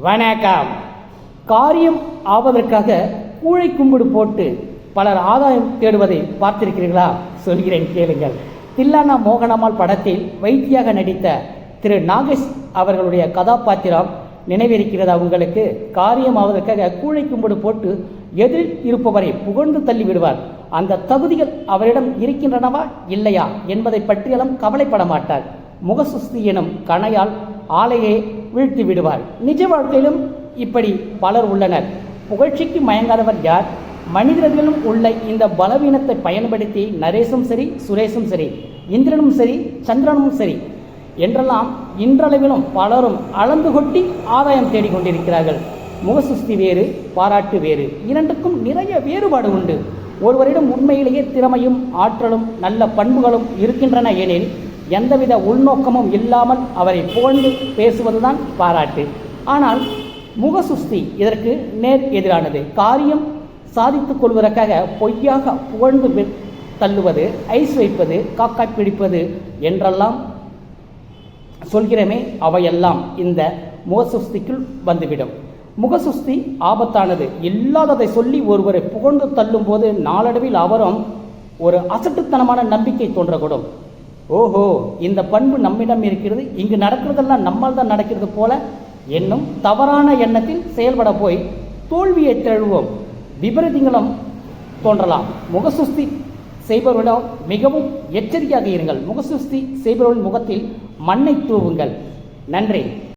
வணக்கம். காரியம் ஆவதற்காக கூழை கும்பிடு போட்டு பலர் ஆதாயம் தேடுவதை பார்த்திருக்கிறீர்களா? சொல்கிறேன் கேளுங்கள். தில்லானா மோகனம்மாள் படத்தில் வைத்தியாக நடித்த திரு நாகேஷ் அவர்களுடைய கதாபாத்திரம் நினைவிருக்கிறதா உங்களுக்கு? காரியம் ஆவதற்காக கூழை கும்பிடு போட்டு எதிரில் இருப்பவரை புகழ்ந்து தள்ளி விடுவார். அந்த தகுதிகள் அவரிடம் இருக்கின்றனவா இல்லையா என்பதை பற்றியெல்லாம் கவலைப்பட மாட்டார். முகசுஸ்தி எனும் கணையால் ஆலையை வீழ்த்தி விடுவார். நிஜ வாழ்க்கையிலும் இப்படி பலர் உள்ளனர். புகழ்ச்சிக்கு மயங்காதவர் யார்? மனிதர்களும் உள்ள இந்த பலவீனத்தை பயன்படுத்தி நரேஷும் சரி சுரேஷும் சரி இந்திரனும் சரி சந்திரனும் சரி என்றெல்லாம் இன்றளவிலும் பலரும் அளந்து கொட்டி ஆதாயம் தேடிக்கொண்டிருக்கிறார்கள். முகசுஸ்தி வேறு பாராட்டு வேறு. இரண்டுக்கும் நிறைய வேறுபாடு உண்டு. ஒருவரிடம் உண்மையிலேயே திறமையும் ஆற்றலும் நல்ல பண்புகளும் இருக்கின்றன எனில் எந்தவித உள்நோக்கமும் இல்லாமல் அவரை புகழ்ந்து பேசுவதுதான் பாராட்டு. ஆனால் முகசுஸ்தி இதற்கு நேர் எதிரானது. காரியம் சாதித்துக் கொள்வதற்காக பொய்யாக புகழ்ந்து தள்ளுவது ஐஸ் வைப்பது காக்காய் பிடிப்பது என்றெல்லாம் சொல்கிறோமே அவையெல்லாம் இந்த முகசுஸ்திக்குள் வந்துவிடும். முகசுஸ்தி ஆபத்தானது. இல்லாததை சொல்லி ஒருவரை புகழ்ந்து தள்ளும் போது நாளடைவில் அவரும் ஒரு அசட்டுத்தனமான நம்பிக்கை தோன்றக்கூடும். ஓஹோ இந்த பண்பு நம்மிடம் இருக்கிறது. இங்கு நடக்கிறதெல்லாம் நம்மால் தான் நடக்கிறது போல. என்னும் தவறான எண்ணத்தில் செயல்பட போய் தோல்வியை தழுவோம் விபரீதங்களும் தோன்றலாம். முகசுஸ்தி செய்பவர்களிடம் மிகவும் எச்சரிக்கையாக இருங்கள். முகசுஸ்தி செய்பவர்கள் முகத்தில் மண்ணை தூவுங்கள். நன்றி.